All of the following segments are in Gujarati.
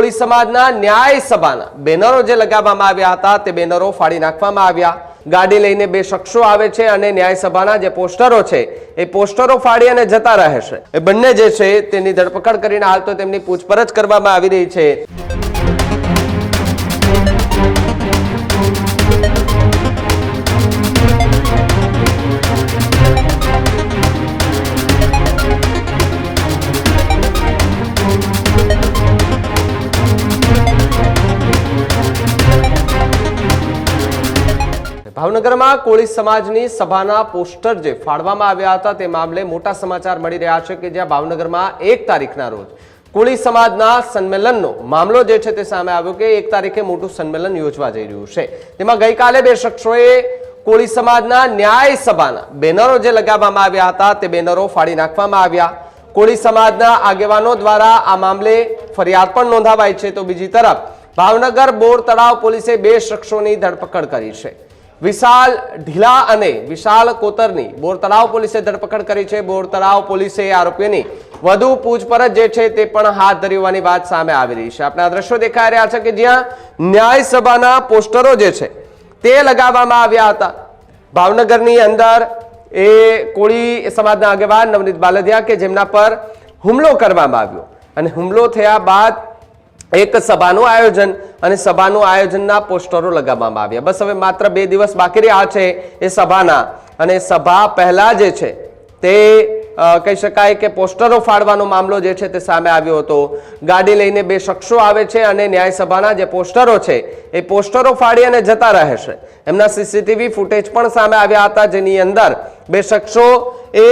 કોળી સમાજના ન્યાય સભાના બેનરો જે લગાવવામાં આવ્યા હતા તે બેનરો ફાડી નાખવામાં આવ્યા. ગાડી લઈને બે શખ્સો આવે છે અને ન્યાય સભાના જે પોસ્ટરો છે એ પોસ્ટરો ફાડી અને જતા રહે છે. એ બંને જે છે તેની ધરપકડ કરીને હાલ તો તેમની પૂછપરછ કરવામાં આવી રહી છે. ભાવનગરમાં કોળી સમાજની સભાના પોસ્ટર જે ફાળવામાં આવ્યા હતા તે મામલે મોટા સમાચાર મળી રહ્યા છે કે જ્યાં ભાવનગરમાં એક તારીખના રોજ કોળી સમાજના સંમેલનનો મામલો જે છે તે સામે આવ્યો કે એક તારીખે મોટું સંમેલન યોજવા જઈ રહ્યું છે. તેમાં ગઈકાલે બે શખ્સોએ કોળી સમાજના ન્યાય સભાના બેનરો જે લગાવવામાં આવ્યા હતા તે બેનરો ફાડી નાખવામાં આવ્યા. કોળી સમાજના આગેવાનો દ્વારા આ મામલે ફરિયાદ પણ નોંધાવાઈ છે. તો બીજી તરફ ભાવનગર બોર તળાવ પોલીસે બે શખ્સોની ધરપકડ કરી છે. વિશાલ ઢીલા અને વિશાલ કોતરની બોર તળાવ પોલીસે ધરપકડ કરી છે. બોર તળાવ પોલીસે આરોપીઓની વધુ પૂછપરછ જે છે તે પણ હાથ ધરી હોવાની વાત સામે આવી રહી છે. આપણા દ્રશ્યો દેખાઈ રહ્યા છે કે જ્યાં ન્યાયસભાના પોસ્ટરો જે છે તે લગાવવામાં આવ્યા હતા. ભાવનગરની અંદર એ કોળી સમાજના આગેવાન નવનીત બાલદિયા કે જેમના પર હુમલો કરવામાં આવ્યો. અને હુમલો થયા બાદ એક સભાનું આયોજન અને સભાનું આયોજનના પોસ્ટરો લગાવવામાં આવ્યા. બસ હવે માત્ર બે દિવસ બાકી રહ્યા છે એ સભાના. અને સભા પહેલા જે છે તે કહી શકાય કે પોસ્ટરો ફાડવાનો મામલો જે છે તે સામે આવ્યો હતો. ગાડી લઈને બે શખ્સો આવે છે અને ન્યાયસભાના જે પોસ્ટરો છે, એ પોસ્ટરો ફાડી અને જતા રહે છે એમના સીસીટીવી ફૂટેજ પણ સામે આવ્યા હતા, જેની અંદર બે શખ્સો એ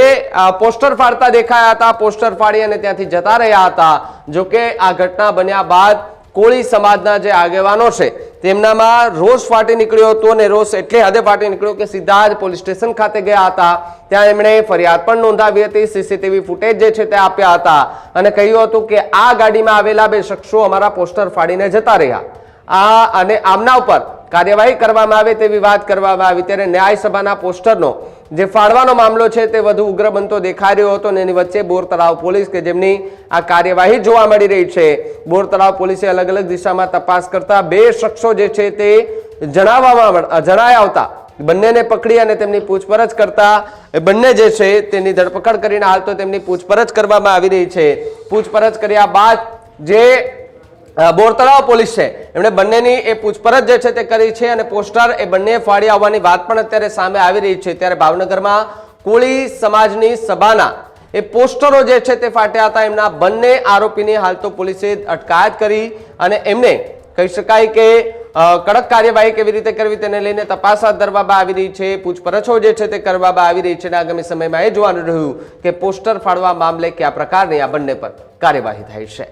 પોસ્ટર ફાડતા દેખાયા હતા, પોસ્ટર ફાડી અને ત્યાંથી જતા રહ્યા હતા. જોકે આ ઘટના બન્યા બાદ કોળી સમાજના જે આગેવાનો છે તેમનામાં રોષ ફાટી નીકળ્યો હતો અને રોષ એટલે હદે ફાટી નીકળ્યો કે સીધા જ પોલીસ સ્ટેશન ખાતે ગયા હતા. ત્યાં એમણે ફરિયાદ પણ નોંધાવી હતી, સીસીટીવી ફૂટેજ જે છે તે આપ્યા હતા. અને કહ્યું હતું કે આ ગાડીમાં આવેલા બે શખ્સો અમારા પોસ્ટર ફાડીને જતા રહ્યા. આ અને આમના ઉપર કાર્યવાહી કરવામાં આવે તેવી વાત કરવામાં આવી. ત્યારે ન્યાયસભાના પોસ્ટરનો જે ફાળવાનો મામલો છે તે વધુ ઉગ્ર બનતો દેખાઈ રહ્યો હતો અને એની વચ્ચે બોર તળાવ પોલીસ કે જેમની આ કાર્યવાહી જોવા મળી રહી છે. બોર તળાવ પોલીસે અલગ અલગ દિશામાં તપાસ કરતા બે શખ્સો જે છે તે જણાવવામાં જણાયા આવતા. બંનેને પકડી અને તેમની પૂછપરછ કરતા બંને જે છે તેની ધરપકડ કરીને હાલ તો તેમની પૂછપરછ કરવામાં આવી રહી છે. પૂછપરછ કર્યા બાદ જે બોરતળાવ પોલીસ છે. એમણે બંનેની એ પૂછપરછ જે છે તે કરી છે અને પોસ્ટર એ બંને ફાડી આવવાની વાત પણ અત્યારે સામે આવી રહી છે. ત્યારે ભાવનગરમાં કોળી સમાજની સભાના એ પોસ્ટરો જે છે તે ફાટ્યા હતા. એમના બંને આરોપીની હાલ તો પોલીસે અટકાયત કરી અને એમને કહી શકાય કે કડક કાર્યવાહી કેવી રીતે કરવી તેને લઈને તપાસ હાથ ધરવામાં આવી રહી છે. પૂછપરછો જે છે તે કરવામાં આવી રહી છે અને આગામી સમયમાં એ જોવાનું રહ્યું કે પોસ્ટર ફાળવા મામલે કયા પ્રકારની આ બંને પર કાર્યવાહી થાય છે.